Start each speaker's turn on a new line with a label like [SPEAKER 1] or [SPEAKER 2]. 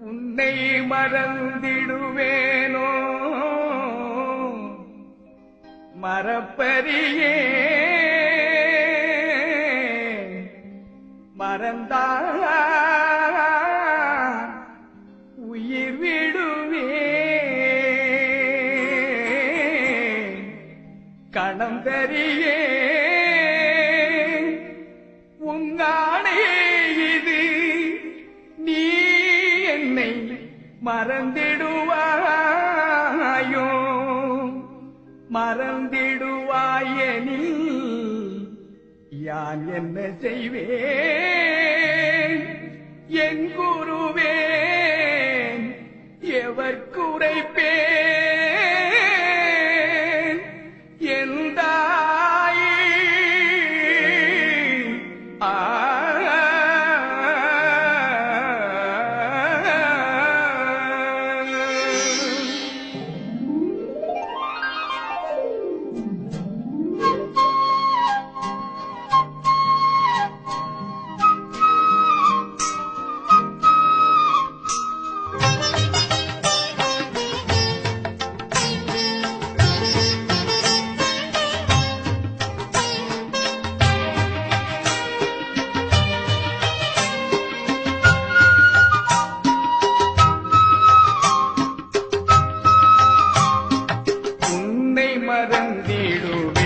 [SPEAKER 1] உன்னை மறந்திடுவேனோ? மறப்பரியே மறந்தா உயிர் விடுவே கணம் தரியே உங்கானே இது நீ என்னை மறந்திடுவாயோ? மறந்திடுவாயனி யான் என்ன செய்வேன்? என் குருவேன் எவர் குறைப்பேன்? ಬಂದಿಡುವೆ